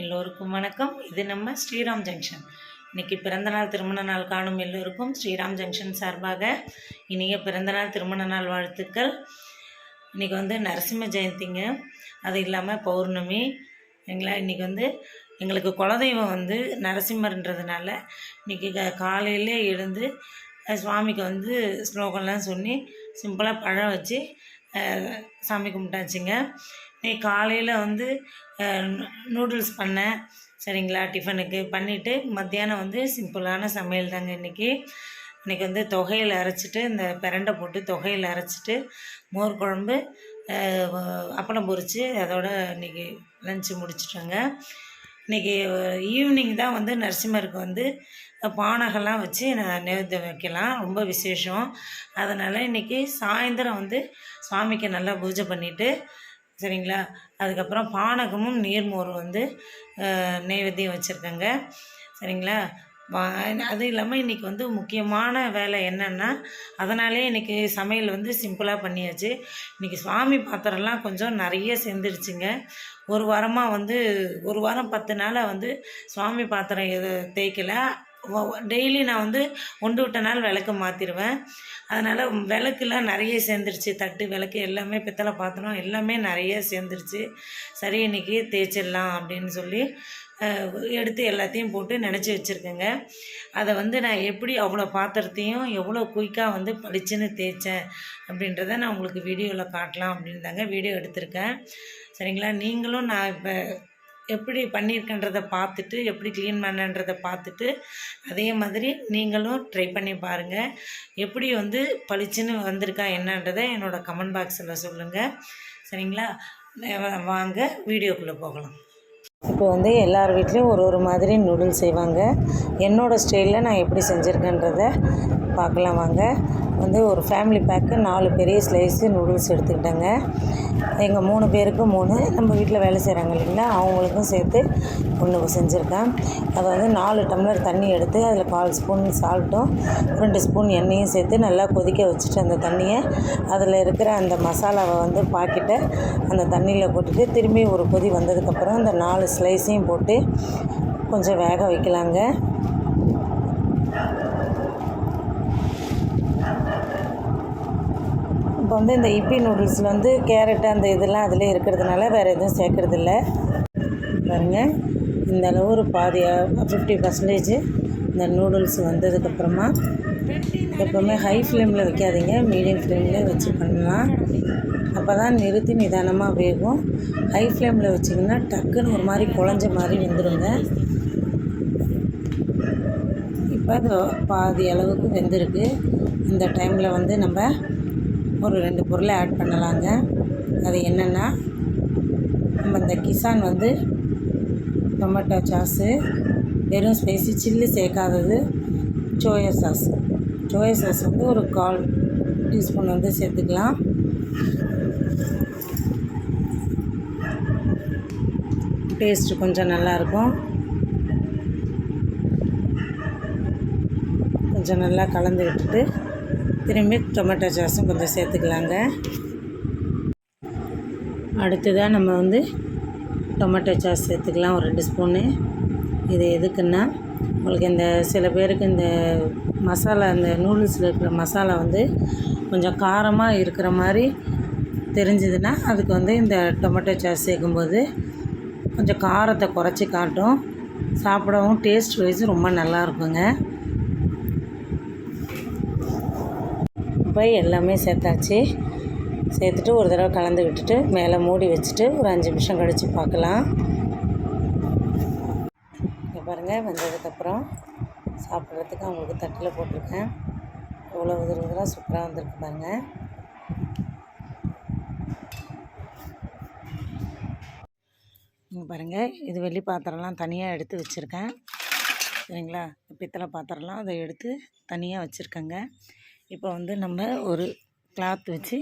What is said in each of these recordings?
எல்லோருக்கும் வணக்கம். இது நம்ம ஸ்ரீராம் ஜங்ஷன். இன்னைக்கு பிறந்தநாள் திருமண நாள் காணும் எல்லோருக்கும் ஸ்ரீராம் ஜங்ஷன் சார்பாக இனிய பிறந்தநாள் திருமண நாள் வாழ்த்துக்கள். இன்றைக்கி வந்து நரசிம்ம ஜெயந்திங்க. அது இல்லாமல் பௌர்ணமி. எங்களா இன்றைக்கி வந்து எங்களுக்கு குலதெய்வம் வந்து நரசிம்மர்ன்றதுனால இன்றைக்கி காலையிலே எழுந்து சுவாமிக்கு வந்து ஸ்லோகம்லாம் சொல்லி சிம்பிளாக பழம் வச்சு சாமி கும்பிட்டாச்சுங்க. இன்னைக்கு காலையில் வந்து நூடுல்ஸ் பண்ணேன் சரிங்களா டிஃபனுக்கு. பண்ணிவிட்டு மத்தியானம் வந்து சிம்பிளான சமையல் தாங்க இன்றைக்கி இன்றைக்கி வந்து தொகையில் அரைச்சிட்டு இந்த பிரண்டை போட்டு தொகையில் அரைச்சிட்டு மோர் குழம்பு அப்பளம் பொரித்து அதோட இன்றைக்கி லஞ்சு முடிச்சிட்டோங்க. இன்றைக்கி ஈவினிங் தான் வந்து நரசிம்மருக்கு வந்து பானகம்லாம் வச்சு நான் நேர்த்தம் வைக்கலாம். ரொம்ப விசேஷம். அதனால் இன்றைக்கி சாயந்தரம் வந்து சுவாமிக்கு நல்லா பூஜை பண்ணிவிட்டு சரிங்களா? அதுக்கப்புறம் பானகமும் நீர்மோர் வந்து அஹ், நைவேத்தியம் வச்சுருக்கேங்க. சரிங்களா? அதுவும் இல்லாமல் இன்றைக்கி வந்து முக்கியமான வேலை என்னென்னா அதனாலே இன்றைக்கி சமையல் வந்து சிம்பிளாக பண்ணியாச்சு. இன்றைக்கி சுவாமி பாத்திரம்லாம் கொஞ்சம் நிறைய சேர்ந்துடுச்சுங்க ஒரு வாரமாக வந்து ஒரு வாரம் பத்து நாளாக வந்து சுவாமி பாத்திரம் எது தேய்க்கல. டெய்லி நான் வந்து ஒன்று விட்ட நாள் விளக்கு மாற்றிடுவேன் அதனால் விளக்குலாம் நிறைய சேர்ந்துருச்சு. தட்டு விளக்கு எல்லாமே பித்தளை பாத்திரம் எல்லாமே நிறைய சேர்ந்துருச்சு. சரி இன்றைக்கி தேய்ச்சிடலாம் அப்படின்னு சொல்லி எடுத்து எல்லாத்தையும் போட்டு நினச்சி வச்சுருக்கேங்க. அதை வந்து நான் எப்படி அவ்வளோ பாத்திரத்தையும் எவ்வளோ குயிக்காக வந்து படிச்சுன்னு தேய்ச்சேன் அப்படின்றத நான் உங்களுக்கு வீடியோவில் காட்டலாம் அப்படின்னு தாங்க வீடியோ எடுத்திருக்கேன். சரிங்களா? நீங்களும் நான் இப்போ எப்படி பண்ணியிருக்கேன்றதை பார்த்துட்டு எப்படி க்ளீன் பண்ணன்றதை பார்த்துட்டு அதே மாதிரி நீங்களும் ட்ரை பண்ணி பாருங்கள் எப்படி வந்து பளிச்சுன்னு வந்திருக்கா என்னன்றதை என்னோடய கமெண்ட் பாக்ஸில் சொல்லுங்கள் சரிங்களா? வாங்க வீடியோக்குள்ளே போகலாம். இப்போ வந்து எல்லார் வீட்லேயும் ஒரு ஒரு மாதிரி நூடுல்ஸ் செய்வாங்க. என்னோடய ஸ்டைலில் நான் எப்படி செஞ்சுருக்கேன்றத பார்க்கலாம் வாங்க. வந்து ஒரு ஃபேமிலி பேக்கு நாலு பெரிய ஸ்லைஸு நூடுல்ஸ் எடுத்துக்கிட்டேங்க. எங்கள் மூணு பேருக்கும் மூணு. நம்ம வீட்டில் வேலை செய்கிறாங்க இல்லைங்களா? அவங்களுக்கும் சேர்த்து ஒன்று செஞ்சுருக்கேன். அதை வந்து நாலு டம்ளர் தண்ணி எடுத்து அதில் கால் ஸ்பூன் சால்ட்டும் ரெண்டு ஸ்பூன் எண்ணெயும் சேர்த்து நல்லா கொதிக்க வச்சுட்டு அந்த தண்ணியை அதில் இருக்கிற அந்த மசாலாவை வந்து பாக்கெட்டை அந்த தண்ணியில் போட்டுட்டு திரும்பி ஒரு கொதி வந்ததுக்கப்புறம் அந்த நாலு ஸ்லைஸையும் போட்டு கொஞ்சம் வேக வைக்கலாங்க. வந்து இந்த இப்பி நூடுல்ஸில் வந்து கேரட்டு அந்த இதெல்லாம் அதில் இருக்கிறதுனால வேறு எதுவும் சேர்க்குறதில்ல. பாருங்கள் இந்த அளவு ஒரு பாதி ஃபிஃப்டி பர்சன்டேஜ் இந்த நூடுல்ஸ் வந்ததுக்கப்புறமா எப்போவுமே ஹை ஃப்ளேமில் வைக்காதீங்க. மீடியம் ஃப்ளேமில் வச்சு பண்ணலாம். அப்போ தான் நிறுத்தி நிதானமாக வேகும். ஹை ஃப்ளேமில் வச்சிங்கன்னா டக்குன்னு ஒரு மாதிரி குழஞ்ச மாதிரி வெந்துடுங்க இப்போ அது பாதி அளவுக்கு வெந்திருக்கு. இந்த டைமில் வந்து நம்ம ஒரு ரெண்டு பொருளை ஆட் பண்ணலாங்க. அது என்னென்னா நம்ம இந்த கிசான் வந்து டொமேட்டோ சாஸு வெறும் ஸ்பைசி சில்லி சேர்க்காதது சோயா சாஸ் சோயா சாஸ் வந்து ஒரு கால் டீஸ்பூன் வந்து சேர்த்துக்கலாம். டேஸ்ட்டு கொஞ்சம் நல்லாயிருக்கும். கொஞ்சம் நல்லா கலந்து விட்டுட்டு திரும்பி டொமேட்டோ சாஸும் கொஞ்சம் சேர்த்துக்கலாங்க. அடுத்ததாக நம்ம வந்து டொமேட்டோ சாஸ் சேர்த்துக்கலாம் ஒரு ரெண்டு ஸ்பூனு. இது எதுக்குன்னா உங்களுக்கு இந்த சில பேருக்கு இந்த மசாலா இந்த நூடுல்ஸில் இருக்கிற மசாலா வந்து கொஞ்சம் காரமாக இருக்கிற மாதிரி தெரிஞ்சதுன்னா அதுக்கு வந்து இந்த டொமேட்டோ சாஸ் சேர்க்கும்போது கொஞ்சம் காரத்தை குறைச்சி காட்டும். சாப்பிடவும் டேஸ்ட் வைஸ் ரொம்ப நல்லா இருக்குங்க. போய் எல்லாமே சேர்த்தாச்சு. சேர்த்துட்டு ஒரு தடவை கலந்து விட்டுட்டு மேலே மூடி வச்சுட்டு ஒரு அஞ்சு நிமிஷம் கழித்து பார்க்கலாம். இங்கே பாருங்கள் வந்ததுக்கப்புறம் சாப்பிட்றதுக்கு அவங்களுக்கு தட்டில் போட்டிருக்கேன். எவ்வளோ உதிர உதிராக சூப்பராக வந்திருக்கு பாருங்கள் இங்கே பாருங்கள் இது வெள்ளி பாத்திரம்லாம் தனியாக எடுத்து வச்சுருக்கேன். சரிங்களா? பித்தளை பாத்திரம்லாம் அதை எடுத்து தனியாக வச்சுருக்கேங்க. இப்போ வந்து நம்ம ஒரு கிளாத் வச்சு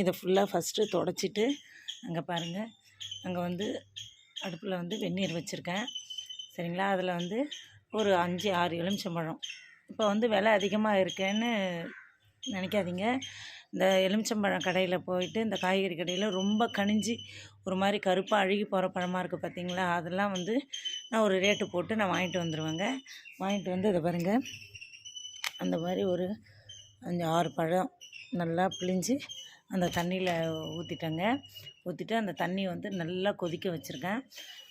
இதை ஃபுல்லாக ஃபஸ்ட்டு தொடச்சிட்டு அங்கே பாருங்கள் அங்கே வந்து அடுப்பில் வந்து வெந்நீர் வச்சுருக்கேன். சரிங்களா? அதில் வந்து ஒரு அஞ்சு ஆறு எலுமிச்சம்பழம். இப்போ வந்து விலை அதிகமாக இருக்கேன்னு நினைக்காதீங்க. இந்த எலுமிச்சம்பழம் கடையில் போயிட்டு இந்த காய்கறி கடையில் ரொம்ப கனிஞ்சி ஒரு மாதிரி கருப்பாக அழுகி போகிற பழமாக இருக்குது பார்த்தீங்களா அதெல்லாம் வந்து நான் ஒரு ரேட்டு போட்டு நான் வாங்கிட்டு வந்துடுவேங்க வாங்கிட்டு வந்து இதை பாருங்கள் அந்த மாதிரி ஒரு அஞ்சு ஆறு பழம் நல்லா பிழிஞ்சு அந்த தண்ணியில் ஊற்றிட்டேங்க ஊற்றிட்டு அந்த தண்ணி வந்து நல்லா கொதிக்க வச்சுருக்கேன்.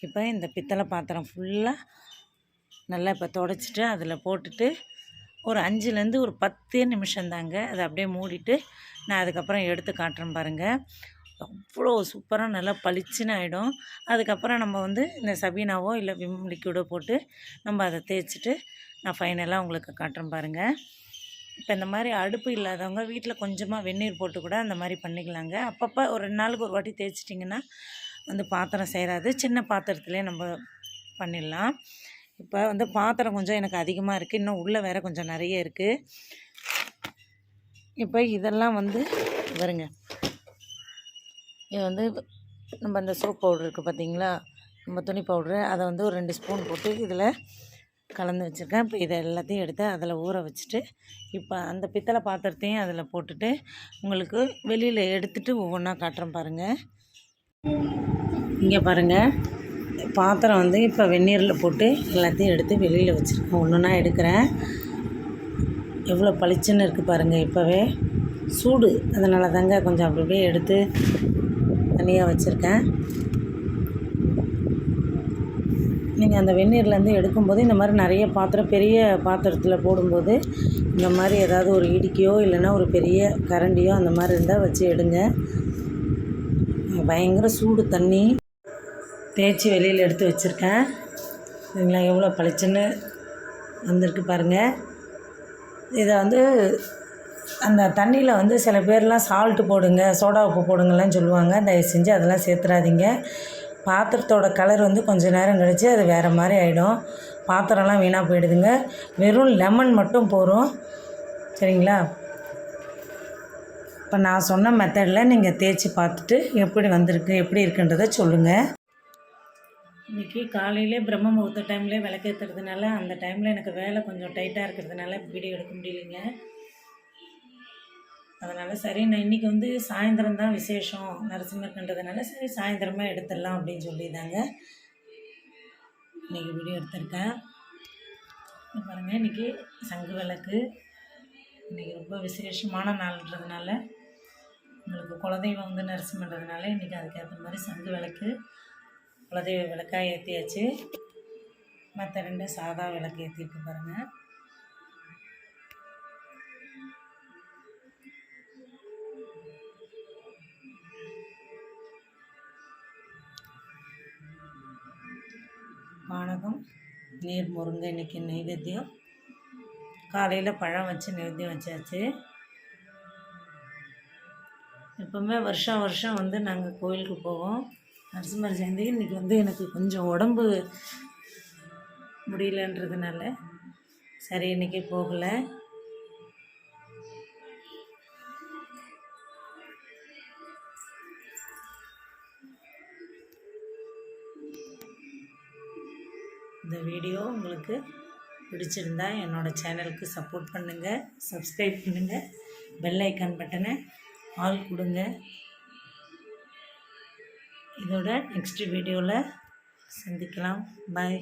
இப்போ இந்த பித்தளை பாத்திரம் ஃபுல்லாக நல்லா இப்போ தொடச்சிட்டு அதில் போட்டுட்டு ஒரு அஞ்சுலேருந்து ஒரு பத்தே நிமிஷம் தாங்க அதை அப்படியே மூடிட்டு நான் அதுக்கப்புறம் எடுத்து காட்டுறேன் பாருங்கள் அவ்வளோ சூப்பராக நல்லா பளிச்சுன்னு ஆகிடும் அதுக்கப்புறம் நம்ம வந்து இந்த சபீனாவோ இல்லை விம் லிக்யூடோ போட்டு நம்ம அதை தேய்ச்சிட்டு நான் ஃபைனலாக உங்களுக்கு காட்டுறேன் பாருங்கள் இப்போ இந்த மாதிரி அடுப்பு இல்லாதவங்க வீட்டில் கொஞ்சமாக வெந்நீர் போட்டு கூட அந்த மாதிரி பண்ணிக்கலாங்க. அப்பப்போ ஒரு ரெண்டு நாளுக்கு ஒரு வாட்டி தேய்ச்சிட்டிங்கன்னா வந்து பாத்திரம் சேராது. சின்ன பாத்திரத்துலேயே நம்ம பண்ணிடலாம். இப்போ வந்து பாத்திரம் கொஞ்சம் எனக்கு அதிகமாக இருக்குது இன்னும் உள்ளே வேறு கொஞ்சம் நிறைய இருக்குது இப்போ இதெல்லாம் வந்து வருங்க இது வந்து நம்ம அந்த சோப் பவுட்ரு இருக்குது பார்த்தீங்களா நம்ம துணி பவுட்ரு. அதை வந்து ஒரு ரெண்டு ஸ்பூன் போட்டு இதில் கலந்து வச்சுருக்கேன். இப்போ இதை எல்லாத்தையும் எடுத்து அதில் ஊற வச்சுட்டு இப்போ அந்த பித்தளை பாத்திரத்தையும் அதில் போட்டுட்டு உங்களுக்கு வெளியில் எடுத்துகிட்டு ஒவ்வொன்றா காட்டுறேன் பாருங்கள் இங்கே பாருங்கள் பாத்திரம் வந்து இப்போ வெந்நீரில் போட்டு எல்லாத்தையும் எடுத்து வெளியில் வச்சுருக்கேன். ஒன்றுனா எடுக்கிறேன். எவ்வளோ பளிச்சுன்னு இருக்குது பாருங்கள் இப்போவே. சூடு. அதனால தாங்க கொஞ்சம் அப்படி அப்படியே எடுத்து தனியாக வச்சுருக்கேன். நீங்கள் அந்த வெந்நீர்லேருந்து எடுக்கும்போது இந்த மாதிரி நிறைய பாத்திரம் பெரிய பாத்திரத்தில் போடும்போது இந்த மாதிரி ஏதாவது ஒரு இடிக்கையோ இல்லைன்னா ஒரு பெரிய கரண்டியோ அந்த மாதிரி இருந்தால் வச்சு எடுங்க. பயங்கர சூடு தண்ணி தேய்ச்சி வெளியில் எடுத்து வச்சுருக்கேன். சரிங்களா? எவ்வளோ பளிச்சுன்னு வந்திருக்கு பாருங்கள் இதை வந்து அந்த தண்ணியில் வந்து சில பேர்லாம் சால்ட்டு போடுங்க சோடா உப்பு போடுங்கலாம் சொல்லுவாங்க. தயவு செஞ்சு அதெல்லாம் சேர்த்துறாதீங்க. பாத்திரத்தோட கலர் வந்து கொஞ்சம் நேரம் கழித்து அது வேறு மாதிரி ஆகிடும் பாத்திரம்லாம் வீணாக போயிடுதுங்க. வெறும் லெமன் மட்டும் போகிறோம் சரிங்களா? இப்போ நான் சொன்ன மெத்தடில் நீங்கள் தேய்ச்சி பார்த்துட்டு எப்படி வந்திருக்கு எப்படி இருக்குன்றதை சொல்லுங்கள் இன்றைக்கி காலையிலே பிரம்ம முகூர்த்த டைம்லேயே விளக்கேற்றுறதுனால அந்த டைமில் எனக்கு வேலை கொஞ்சம் டைட்டாக இருக்கிறதுனால வீடியோ எடுக்க முடியலைங்க. அதனால் சரி நான் இன்றைக்கி வந்து சாயந்தரம் தான் விசேஷம். நரசிம்மர்ன்றதுனால சரி சாயந்தரமாக எடுத்துடலாம் அப்படின்னு சொல்லியிருந்தாங்க இன்றைக்கி வீடியோ எடுத்திருக்கேன். பாருங்கள் இன்றைக்கி சங்கு விளக்கு. இன்றைக்கி ரொம்ப விசேஷமான நாள்ன்றதுனால உங்களுக்கு குலதெய்வம் வந்து நரசிம்மன்றதுனால இன்றைக்கி அதுக்கேற்ற மாதிரி சங்கு விளக்கு குலதெய்வ விளக்காக ஏற்றியாச்சு மற்ற ரெண்டு சாதா விளக்கு ஏற்றிட்டு பாருங்கள் பானகம் நீர் முருங்கை இன்றைக்கி நைவேத்தியம். காலையில் பழம் வச்சு நைவேத்தியம் வச்சாச்சு. எப்போவுமே வருஷம் வருஷம் வந்து நாங்கள் கோயிலுக்கு போவோம். நரசிம்மர் ஜெயந்தி இன்றைக்கி வந்து எனக்கு கொஞ்சம் உடம்பு முடியலன்றதுனால சரி இன்றைக்கி போகலை. இந்த வீடியோ உங்களுக்கு பிடிச்சிருந்தா என்னோடய சேனலுக்கு சப்போர்ட் பண்ணுங்கள் சப்ஸ்கிரைப் பண்ணுங்கள் பெல் ஐக்கான் பட்டனை ஆல் கொடுங்க. இதோட நெக்ஸ்ட் வீடியோவில் சந்திக்கலாம். பாய்